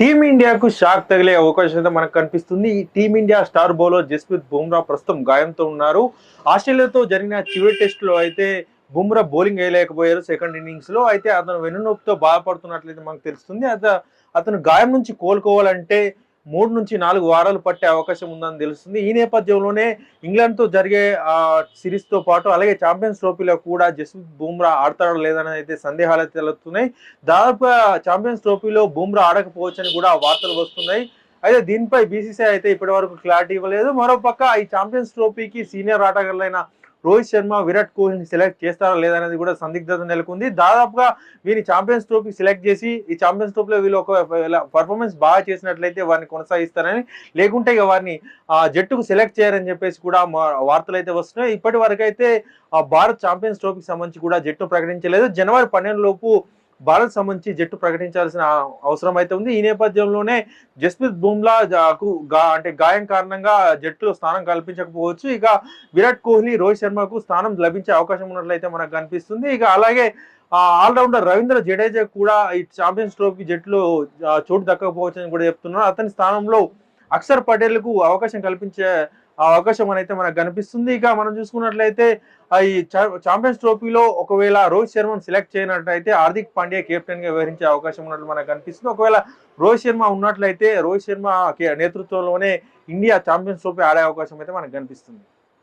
టీమిండియాకు షాక్ తగిలే అవకాశం అయితే మనకు కనిపిస్తుంది. ఈ team India star bowler Jasprit Bumrah ప్రస్తుతం గాయంతో ఉన్నారు. ఆస్ట్రేలియాతో జరిగిన చివరి టెస్ట్లో అయితే బుమ్రా బౌలింగ్ వేయలేకపోయారు సెకండ్ ఇన్నింగ్స్లో అయితే అతను వెన్నునొప్పితో బాధపడుతున్నట్లయితే మనకు తెలుస్తుంది. అత అతను గాయం నుంచి కోలుకోవాలంటే మూడు నుంచి నాలుగు వారాలు పట్టే అవకాశం ఉందని తెలుస్తుంది. ఈ నేపథ్యంలోనే ఇంగ్లాండ్తో జరిగే సిరీస్తో పాటు అలాగే ఛాంపియన్స్ ట్రోఫీలో కూడా జస్ప్రీత్ బుమ్రా ఆడతాడో లేదని అయితే సందేహాలు అయితే తెలుస్తున్నాయి. దాదాపుగా ఛాంపియన్స్ ట్రోఫీలో బుమ్రా ఆడకపోవచ్చని కూడా వార్తలు వస్తున్నాయి. అయితే దీనిపై బీసీసీఐ అయితే ఇప్పటి వరకు క్లారిటీ ఇవ్వలేదు. మరోపక్క ఈ ఛాంపియన్స్ ట్రోఫీకి సీనియర్ ఆటగాళ్ళైన రోహిత్ శర్మ విరాట్ కోహ్లీని సెలెక్ట్ చేస్తారా లేదనేది కూడా సందిగ్ధత నెలకొంది. దాదాపుగా వీరిని ఛాంపియన్స్ ట్రోఫీ సెలెక్ట్ చేసి ఈ ఛాంపియన్స్ ట్రోఫీలో వీళ్ళు ఒక పర్ఫార్మెన్స్ బాగా చేసినట్లయితే వారిని కొనసాగిస్తారని లేకుంటే ఇక వారిని ఆ జట్టుకు సెలెక్ట్ చేయరని చెప్పేసి కూడా మా- వార్తలు అయితే వస్తున్నాయి. ఇప్పటి వరకు అయితే ఆ భారత్ ఛాంపియన్స్ ట్రోఫీకి సంబంధించి కూడా జట్టు ప్రకటించలేదు. జనవరి పన్నెండు లోపు భారత్ సంబంధించి జట్టు ప్రకటించాల్సిన అవసరం అయితే ఉంది. ఈ నేపథ్యంలోనే జస్ప్రీత్ బుమ్లాకు గా- అంటే గాయం కారణంగా జట్టులో స్థానం కల్పించకపోవచ్చు. ఇక విరాట్ కోహ్లీ రోహిత్ శర్మకు స్థానం లభించే అవకాశం ఉన్నట్లయితే మనకు కనిపిస్తుంది. ఇక అలాగే ఆల్రౌండర్ రవీంద్ర జడేజా కూడా ఈ ఛాంపియన్స్ ట్రోఫీ జట్టులో చోటు దక్కకపోవచ్చు అని కూడా చెప్తున్నారు. అతని స్థానంలో అక్షర్ పటేల్కు అవకాశం కల్పించే ఆ అవకాశం అయితే మనకు కనిపిస్తుంది. ఇక మనం చూసుకున్నట్లయితే ఈ చా- ఛాంపియన్స్ ట్రోఫీలో ఒకవేళ రోహిత్ శర్మను సెలెక్ట్ చేయనట్లయితే హార్దిక్ పాండ్యా కెప్టెన్గా వ్యవహరించే అవకాశం ఉన్నట్లు మనకు కనిపిస్తుంది. ఒకవేళ రోహిత్ శర్మ ఉన్నట్లయితే రోహిత్ శర్మ నేతృత్వంలోనే ఇండియా ఛాంపియన్స్ ట్రోఫీ ఆడే అవకాశం అయితే మనకు కనిపిస్తుంది.